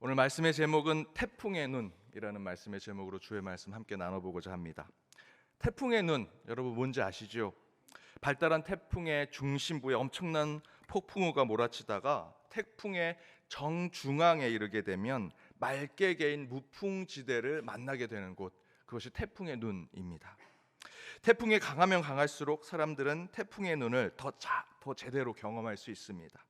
오늘 말씀의 제목은 태풍의 눈이라는 말씀의 제목으로 주의 말씀 함께 나눠보고자 합니다. 태풍의 눈 여러분 뭔지 아시죠? 발달한 태풍의 중심부에 엄청난 폭풍우가 몰아치다가 태풍의 정중앙에 이르게 되면 맑게 개인 무풍지대를 만나게 되는 곳 그것이 태풍의 눈입니다. 태풍이 강하면 강할수록 사람들은 태풍의 눈을 더, 자, 더 제대로 경험할 수 있습니다.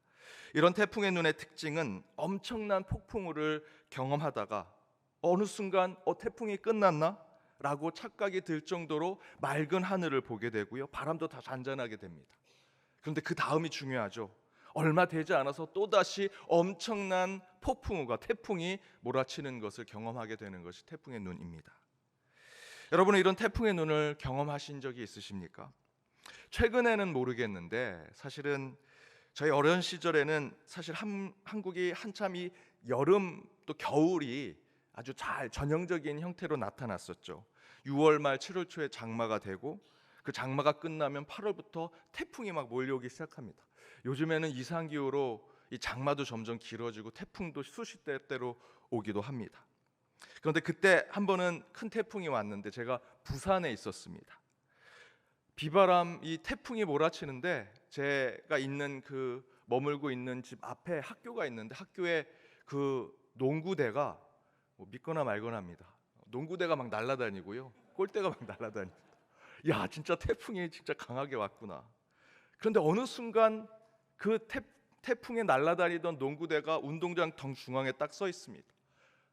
이런 태풍의 눈의 특징은 엄청난 폭풍우를 경험하다가 어느 순간 어 태풍이 끝났나? 라고 착각이 들 정도로 맑은 하늘을 보게 되고요. 바람도 다 잔잔하게 됩니다. 그런데 그 다음이 중요하죠. 얼마 되지 않아서 또다시 엄청난 폭풍우가 태풍이 몰아치는 것을 경험하게 되는 것이 태풍의 눈입니다. 여러분은 이런 태풍의 눈을 경험하신 적이 있으십니까? 최근에는 모르겠는데 사실은 저희 어린 시절에는 사실 한, 한국이 한참 이 여름 또 겨울이 아주 잘 전형적인 형태로 나타났었죠. 6월 말 7월 초에 장마가 되고 그 장마가 끝나면 8월부터 태풍이 막 몰려오기 시작합니다. 요즘에는 이상 기후로 이 장마도 점점 길어지고 태풍도 수시 때때로 오기도 합니다. 그런데 그때 한 번은 큰 태풍이 왔는데 제가 부산에 있었습니다. 비바람 이 태풍이 몰아치는데 제가 있는 그 머물고 있는 집 앞에 학교가 있는데 학교에 그 농구대가 뭐 믿거나 말거나입니다. 농구대가 막 날아다니고요. 골대가 막 날아다니. 야, 진짜 태풍이 진짜 강하게 왔구나. 그런데 어느 순간 그 태, 태풍에 날아다니던 농구대가 운동장 덩 중앙에 딱 서 있습니다.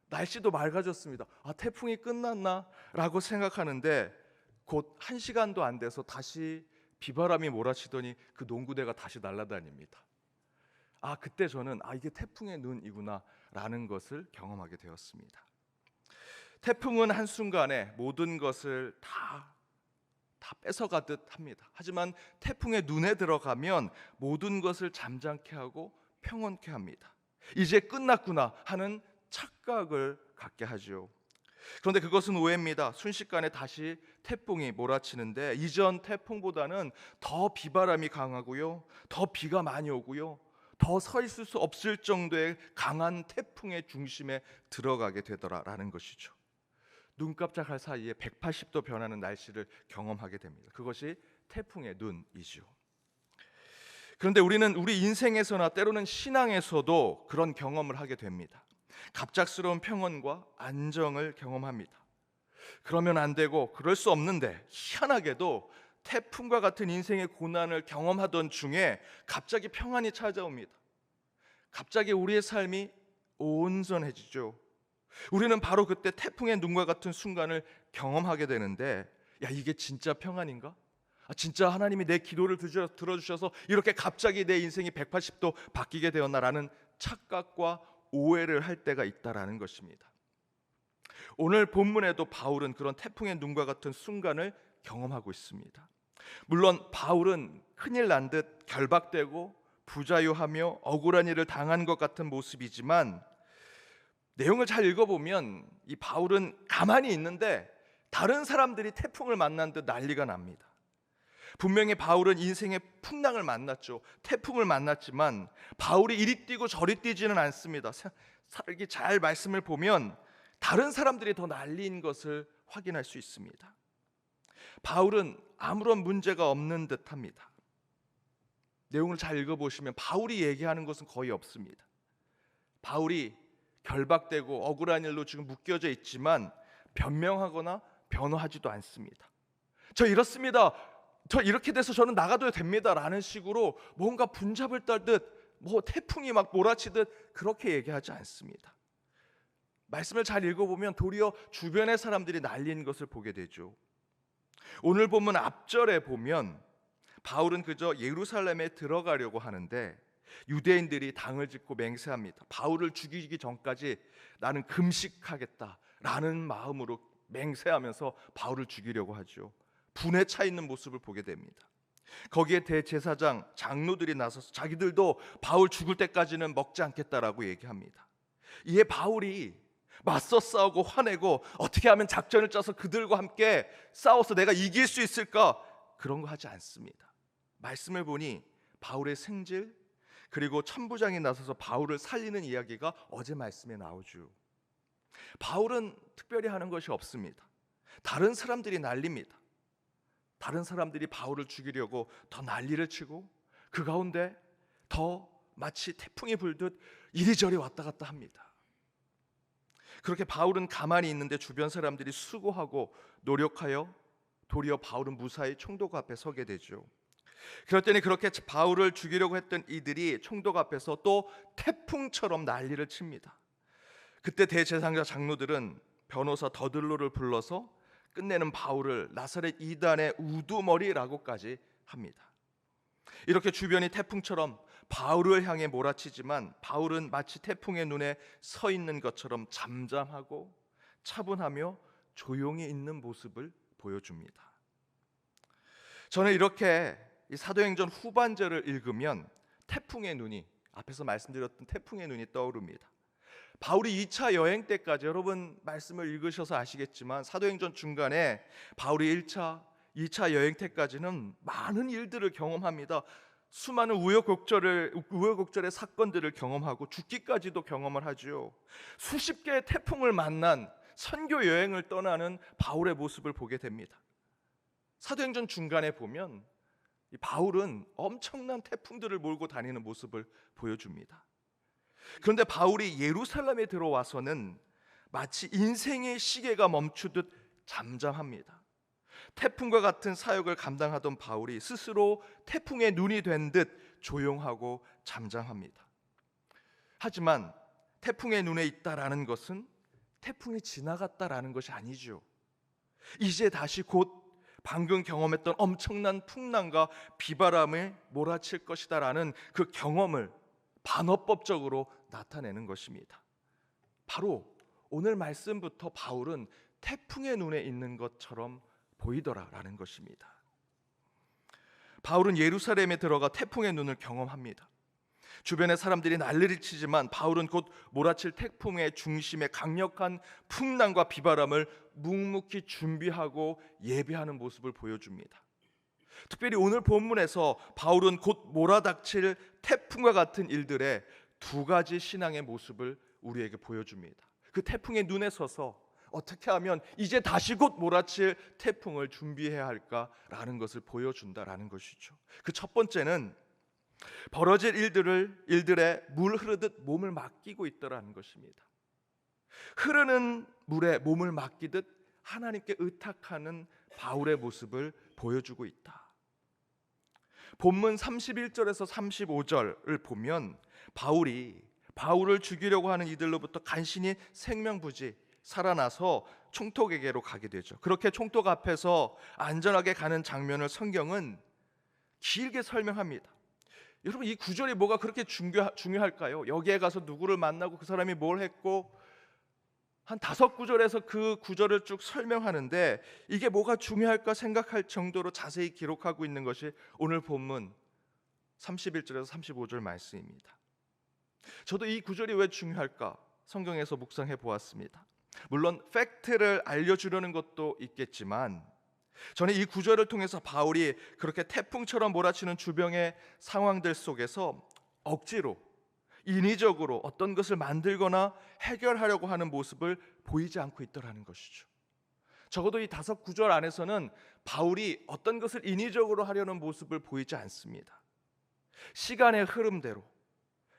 날씨도 맑아졌습니다. 아, 태풍이 끝났나 라고 생각하는데 곧 한 시간도 안 돼서 다시 비바람이 몰아치더니 그 농구대가 다시 날아다닙니다. 아, 그때 저는 아, 이게 태풍의 눈이구나라는 것을 경험하게 되었습니다. 태풍은 한순간에 모든 것을 다, 다 뺏어가듯 합니다. 하지만 태풍의 눈에 들어가면 모든 것을 잠잠케 하고 평온케 합니다. 이제 끝났구나 하는 착각을 갖게 하죠. 그런데 그것은 오해입니다. 순식간에 다시 태풍이 몰아치는데 이전 태풍보다는 더 비바람이 강하고요. 더 비가 많이 오고요. 더 서 있을 수 없을 정도의 강한 태풍의 중심에 들어가게 되더라라는 것이죠. 눈 깜짝할 사이에 180도 변하는 날씨를 경험하게 됩니다. 그것이 태풍의 눈이죠. 그런데 우리는 우리 인생에서나 때로는 신앙에서도 그런 경험을 하게 됩니다. 갑작스러운 평온과 안정을 경험합니다. 그러면 안 되고 그럴 수 없는데 희한하게도 태풍과 같은 인생의 고난을 경험하던 중에 갑자기 평안이 찾아옵니다. 갑자기 우리의 삶이 온전해지죠. 우리는 바로 그때 태풍의 눈과 같은 순간을 경험하게 되는데 야 이게 진짜 평안인가? 아, 진짜 하나님이 내 기도를 들어주셔서 이렇게 갑자기 내 인생이 180도 바뀌게 되었나라는 착각과 오해를 할 때가 있다라는 것입니다. 오늘 본문에도 바울은 그런 태풍의 눈과 같은 순간을 경험하고 있습니다. 물론 바울은 큰일 난 듯 결박되고 부자유하며 억울한 일을 당한 것 같은 모습이지만 내용을 잘 읽어보면 이 바울은 가만히 있는데 다른 사람들이 태풍을 만난 듯 난리가 납니다. 분명히 바울은 인생의 풍랑을 만났죠. 태풍을 만났지만 바울이 이리 뛰고 저리 뛰지는 않습니다. 이렇게 잘 말씀을 보면 다른 사람들이 더 난리인 것을 확인할 수 있습니다. 바울은 아무런 문제가 없는 듯합니다. 내용을 잘 읽어보시면 바울이 얘기하는 것은 거의 없습니다. 바울이 결박되고 억울한 일로 지금 묶여져 있지만 변명하거나 변호하지도 않습니다. 저 이렇습니다. 저 이렇게 돼서 저는 나가도 됩니다라는 식으로 뭔가 분잡을 떨듯 뭐 태풍이 막 몰아치듯 그렇게 얘기하지 않습니다. 말씀을 잘 읽어보면 도리어 주변의 사람들이 날린 것을 보게 되죠. 오늘 본문 앞절에 보면 바울은 그저 예루살렘에 들어가려고 하는데 유대인들이 당을 짓고 맹세합니다. 바울을 죽이기 전까지 나는 금식하겠다라는 마음으로 맹세하면서 바울을 죽이려고 하죠. 분에 차 있는 모습을 보게 됩니다. 거기에 대제사장 장로들이 나서서 자기들도 바울 죽을 때까지는 먹지 않겠다라고 얘기합니다. 이에 바울이 맞서 싸우고 화내고 어떻게 하면 작전을 짜서 그들과 함께 싸워서 내가 이길 수 있을까 그런 거 하지 않습니다. 말씀을 보니 바울의 생질 그리고 천부장이 나서서 바울을 살리는 이야기가 어제 말씀에 나오죠. 바울은 특별히 하는 것이 없습니다. 다른 사람들이 난립니다. 다른 사람들이 바울을 죽이려고 더 난리를 치고 그 가운데 더 마치 태풍이 불듯 이리저리 왔다 갔다 합니다. 그렇게 바울은 가만히 있는데 주변 사람들이 수고하고 노력하여 도리어 바울은 무사히 총독 앞에 서게 되죠. 그럴 때니 그렇게 바울을 죽이려고 했던 이들이 총독 앞에서 또 태풍처럼 난리를 칩니다. 그때 대제사장자 장로들은 변호사 더들로를 불러서 끝내는 바울을 나사렛 이단의 우두머리라고까지 합니다. 이렇게 주변이 태풍처럼 바울을 향해 몰아치지만 바울은 마치 태풍의 눈에 서 있는 것처럼 잠잠하고 차분하며 조용히 있는 모습을 보여줍니다. 저는 이렇게 이 사도행전 후반절을 읽으면 태풍의 눈이 앞에서 말씀드렸던 태풍의 눈이 떠오릅니다. 바울이 2차 여행 때까지 여러분 말씀을 읽으셔서 아시겠지만 사도행전 중간에 바울이 1차, 2차 여행 때까지는 많은 일들을 경험합니다. 수많은 우여곡절을 우여곡절의 사건들을 경험하고 죽기까지도 경험을 하지요. 수십 개의 태풍을 만난 선교 여행을 떠나는 바울의 모습을 보게 됩니다. 사도행전 중간에 보면 이 바울은 엄청난 태풍들을 몰고 다니는 모습을 보여줍니다. 그런데 바울이 예루살렘에 들어와서는 마치 인생의 시계가 멈추듯 잠잠합니다. 태풍과 같은 사역을 감당하던 바울이 스스로 태풍의 눈이 된 듯 조용하고 잠잠합니다. 하지만 태풍의 눈에 있다라는 것은 태풍이 지나갔다라는 것이 아니죠. 이제 다시 곧 방금 경험했던 엄청난 풍랑과 비바람을 몰아칠 것이다라는 그 경험을 반어법적으로 나타내는 것입니다. 바로 오늘 말씀부터 바울은 태풍의 눈에 있는 것처럼 보이더라라는 것입니다. 바울은 예루살렘에 들어가 태풍의 눈을 경험합니다. 주변의 사람들이 난리를 치지만 바울은 곧 몰아칠 태풍의 중심에 강력한 풍랑과 비바람을 묵묵히 준비하고 예비하는 모습을 보여줍니다. 특별히 오늘 본문에서 바울은 곧 몰아닥칠 태풍과 같은 일들의 두 가지 신앙의 모습을 우리에게 보여줍니다. 그 태풍의 눈에 서서 어떻게 하면 이제 다시 곧 몰아칠 태풍을 준비해야 할까라는 것을 보여준다라는 것이죠. 그 첫 번째는 벌어질 일들을 일들에 물 흐르듯 몸을 맡기고 있더라는 것입니다. 흐르는 물에 몸을 맡기듯 하나님께 의탁하는 바울의 모습을 보여주고 있다. 본문 31절에서 35절을 보면 바울이 바울을 죽이려고 하는 이들로부터 간신히 생명부지 살아나서 총독에게로 가게 되죠. 그렇게 총독 앞에서 안전하게 가는 장면을 성경은 길게 설명합니다. 여러분 이 구절이 뭐가 그렇게 중요, 중요할까요? 여기에 가서 누구를 만나고 그 사람이 뭘 했고 한 다섯 구절에서 그 구절을 쭉 설명하는데 이게 뭐가 중요할까 생각할 정도로 자세히 기록하고 있는 것이 오늘 본문 31절에서 35절 말씀입니다. 저도 이 구절이 왜 중요할까 성경에서 묵상해 보았습니다. 물론 팩트를 알려주려는 것도 있겠지만 저는 이 구절을 통해서 바울이 그렇게 태풍처럼 몰아치는 주병의 상황들 속에서 억지로 인위적으로 어떤 것을 만들거나 해결하려고 하는 모습을 보이지 않고 있더라는 것이죠. 적어도 이 다섯 구절 안에서는 바울이 어떤 것을 인위적으로 하려는 모습을 보이지 않습니다. 시간의 흐름대로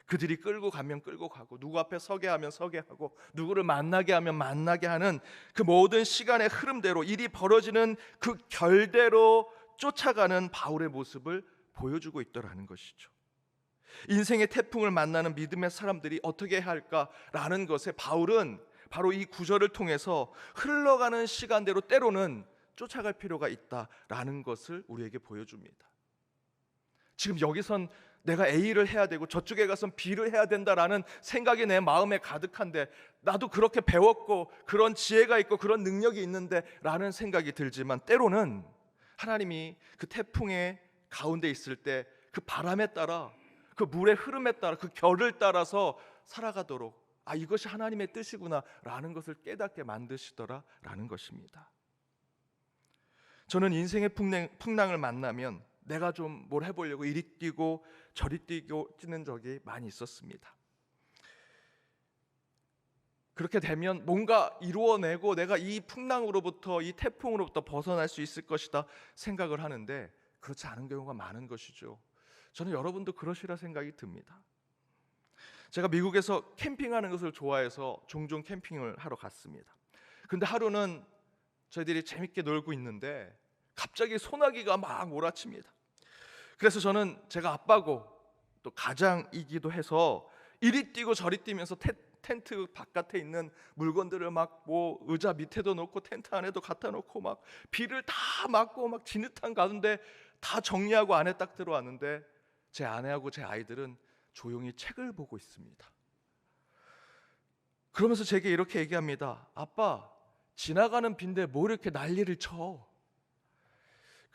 그들이 끌고 가면 끌고 가고 누구 앞에 서게 하면 서게 하고 누구를 만나게 하면 만나게 하는 그 모든 시간의 흐름대로 일이 벌어지는 그 결대로 쫓아가는 바울의 모습을 보여주고 있더라는 것이죠. 인생의 태풍을 만나는 믿음의 사람들이 어떻게 할까라는 것에 바울은 바로 이 구절을 통해서 흘러가는 시간대로 때로는 쫓아갈 필요가 있다라는 것을 우리에게 보여줍니다. 지금 여기선 내가 A를 해야 되고 저쪽에 가선 B를 해야 된다라는 생각이 내 마음에 가득한데 나도 그렇게 배웠고 그런 지혜가 있고 그런 능력이 있는데라는 생각이 들지만 때로는 하나님이 그 태풍의 가운데 있을 때 그 바람에 따라 그 물의 흐름에 따라 그 결을 따라서 살아가도록 아 이것이 하나님의 뜻이구나라는 것을 깨닫게 만드시더라라는 것입니다. 저는 인생의 풍랑, 풍랑을 만나면 내가 좀 뭘 해보려고 뛰고 저리 뛰고 뛰는 적이 많이 있었습니다. 그렇게 되면 뭔가 이루어내고 내가 이 풍랑으로부터 이 태풍으로부터 벗어날 수 있을 것이다 생각을 하는데 그렇지 않은 경우가 많은 것이죠. 저는 여러분도 그러시라 생각이 듭니다. 제가 미국에서 캠핑하는 것을 좋아해서 종종 캠핑을 하러 갔습니다. 근데 하루는 저희들이 재밌게 놀고 있는데 갑자기 소나기가 막 몰아칩니다. 그래서 저는 제가 아빠고 또 가장이기도 해서 이리 뛰고 저리 뛰면서 텐, 텐트 바깥에 있는 물건들을 막 뭐 의자 밑에도 놓고 텐트 안에도 갖다 놓고 막 비를 다 맞고 막 진흙탕 가는데 다 정리하고 안에 딱 들어왔는데 제 아내하고 제 아이들은 조용히 책을 보고 있습니다. 그러면서 제게 이렇게 얘기합니다. 아빠, 지나가는 빈대 뭐 이렇게 난리를 쳐?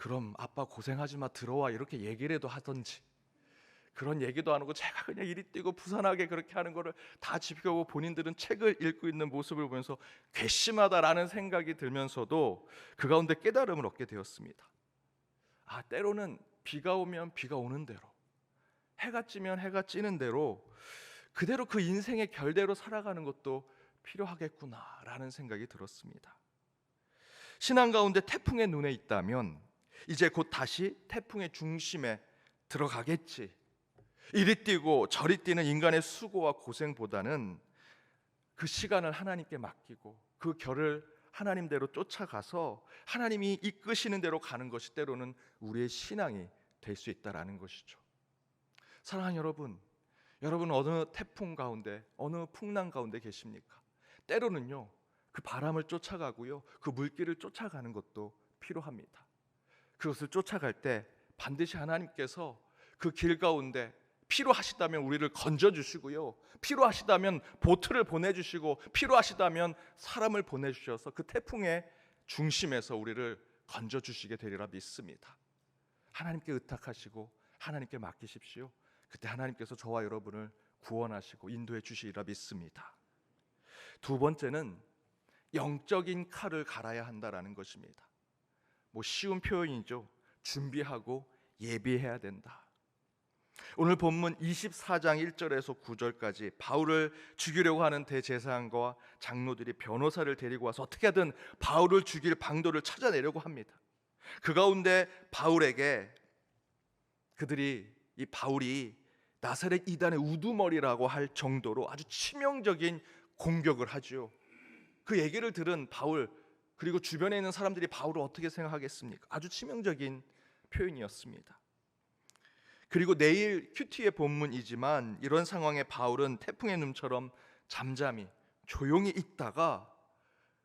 그럼 아빠 고생하지 마 들어와 이렇게 얘기를 도 하던지 그런 얘기도 안 하고 제가 그냥 이리 뛰고 부산하게 그렇게 하는 거를 다 지켜보고 본인들은 책을 읽고 있는 모습을 보면서 괘씸하다라는 생각이 들면서도 그 가운데 깨달음을 얻게 되었습니다. 아 때로는 비가 오면 비가 오는 대로 해가 찌면 해가 찌는 대로 그대로 그 인생의 결대로 살아가는 것도 필요하겠구나라는 생각이 들었습니다. 신앙 가운데 태풍의 눈에 있다면 이제 곧 다시 태풍의 중심에 들어가겠지. 이리 뛰고 저리 뛰는 인간의 수고와 고생보다는 그 시간을 하나님께 맡기고 그 결을 하나님대로 쫓아가서 하나님이 이끄시는 대로 가는 것이 때로는 우리의 신앙이 될 수 있다라는 것이죠. 사랑하는 여러분, 여러분 어느 태풍 가운데 어느 풍랑 가운데 계십니까? 때로는요. 그 바람을 쫓아가고요. 그 물길을 쫓아가는 것도 필요합니다. 그것을 쫓아갈 때 반드시 하나님께서 그 길 가운데 필요하시다면 우리를 건져 주시고요. 필요하시다면 보트를 보내 주시고 필요하시다면 사람을 보내 주셔서 그 태풍의 중심에서 우리를 건져 주시게 되리라 믿습니다. 하나님께 의탁하시고 하나님께 맡기십시오. 그때 하나님께서 저와 여러분을 구원하시고 인도해 주시리라 믿습니다. 두 번째는 영적인 칼을 갈아야 한다라는 것입니다. 뭐 쉬운 표현이죠. 준비하고 예비해야 된다. 오늘 본문 24장 1절에서 9절까지 바울을 죽이려고 하는 대제사장과 장로들이 변호사를 데리고 와서 어떻게든 바울을 죽일 방도를 찾아내려고 합니다. 그 가운데 바울에게 그들이 이 바울이 나사렛 이단의 우두머리라고 할 정도로 아주 치명적인 공격을 하죠. 그 얘기를 들은 바울 그리고 주변에 있는 사람들이 바울을 어떻게 생각하겠습니까? 아주 치명적인 표현이었습니다. 그리고 내일 큐티의 본문이지만 이런 상황에 바울은 태풍의 눈처럼 잠잠히 조용히 있다가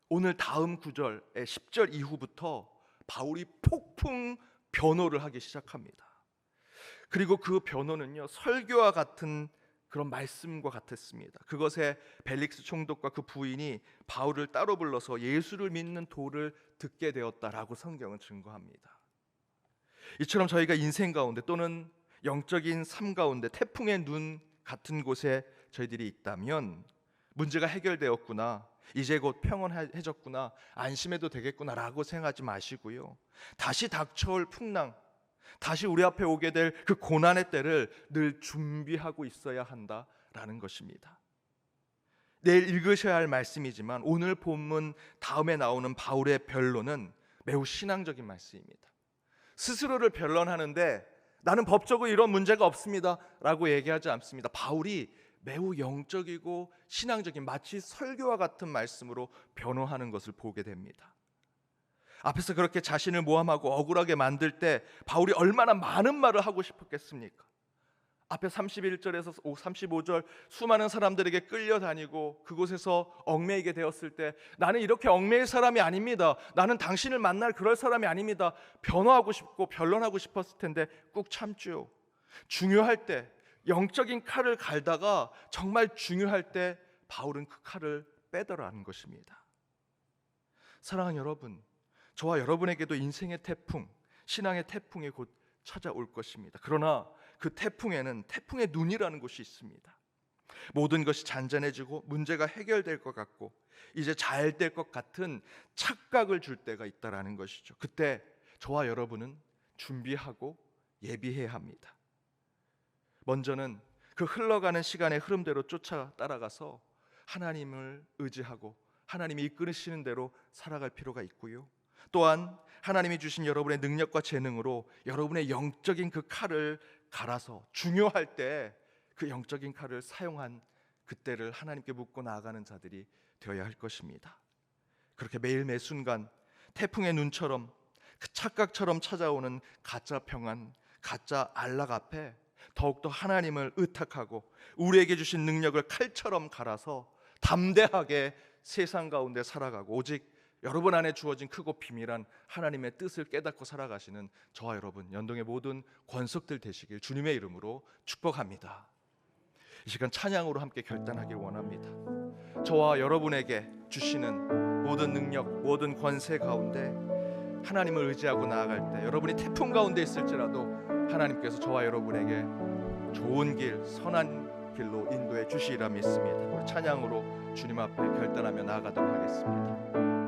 오늘 다음 구절의 10절 이후부터 바울이 폭풍 변호를 하기 시작합니다. 그리고 그 변호는요 설교와 같은 그런 말씀과 같았습니다. 그것에 벨릭스 총독과 그 부인이 바울을 따로 불러서 예수를 믿는 도를 듣게 되었다라고 성경은 증거합니다. 이처럼 저희가 인생 가운데 또는 영적인 삶 가운데 태풍의 눈 같은 곳에 저희들이 있다면 문제가 해결되었구나. 이제 곧 평온해졌구나. 안심해도 되겠구나라고 생각하지 마시고요. 다시 닥쳐올 풍랑, 다시 우리 앞에 오게 될 그 고난의 때를 늘 준비하고 있어야 한다라는 것입니다. 내일 읽으셔야 할 말씀이지만 오늘 본문 다음에 나오는 바울의 변론은 매우 신앙적인 말씀입니다. 스스로를 변론하는데 나는 법적으로 이런 문제가 없습니다라고 얘기하지 않습니다. 바울이 매우 영적이고 신앙적인 마치 설교와 같은 말씀으로 변호하는 것을 보게 됩니다. 앞에서 그렇게 자신을 모함하고 억울하게 만들 때 바울이 얼마나 많은 말을 하고 싶었겠습니까? 앞에 31절에서 35절 수많은 사람들에게 끌려다니고 그곳에서 얽매이게 되었을 때 나는 이렇게 얽매일 사람이 아닙니다. 나는 당신을 만날 그럴 사람이 아닙니다. 변호하고 싶고 변론하고 싶었을 텐데 꾹 참죠. 중요할 때 영적인 칼을 갈다가 정말 중요할 때 바울은 그 칼을 빼더라는 것입니다. 사랑하는 여러분, 저와 여러분에게도 인생의 태풍, 신앙의 태풍이 곧 찾아올 것입니다. 그러나 그 태풍에는 태풍의 눈이라는 곳이 있습니다. 모든 것이 잔잔해지고 문제가 해결될 것 같고 이제 잘 될 것 같은 착각을 줄 때가 있다라는 것이죠. 그때 저와 여러분은 준비하고 예비해야 합니다. 먼저는 그 흘러가는 시간의 흐름대로 쫓아 따라가서 하나님을 의지하고 하나님이 이끌으시는 대로 살아갈 필요가 있고요. 또한 하나님이 주신 여러분의 능력과 재능으로 여러분의 영적인 그 칼을 갈아서 중요할 때 그 영적인 칼을 사용한 그때를 하나님께 묻고 나아가는 자들이 되어야 할 것입니다. 그렇게 매일 매 순간 태풍의 눈처럼 그 착각처럼 찾아오는 가짜 평안, 가짜 안락 앞에 더욱더 하나님을 의탁하고 우리에게 주신 능력을 칼처럼 갈아서 담대하게 세상 가운데 살아가고 오직 여러분 안에 주어진 크고 비밀한 하나님의 뜻을 깨닫고 살아가시는 저와 여러분 연동의 모든 권속들 되시길 주님의 이름으로 축복합니다. 이 시간 찬양으로 함께 결단하길 원합니다. 저와 여러분에게 주시는 모든 능력, 모든 권세 가운데 하나님을 의지하고 나아갈 때 여러분이 태풍 가운데 있을지라도 하나님께서 저와 여러분에게 좋은 길, 선한 길로 인도해 주시리라 믿습니다. 찬양으로 주님 앞에 결단하며 나아가도록 하겠습니다.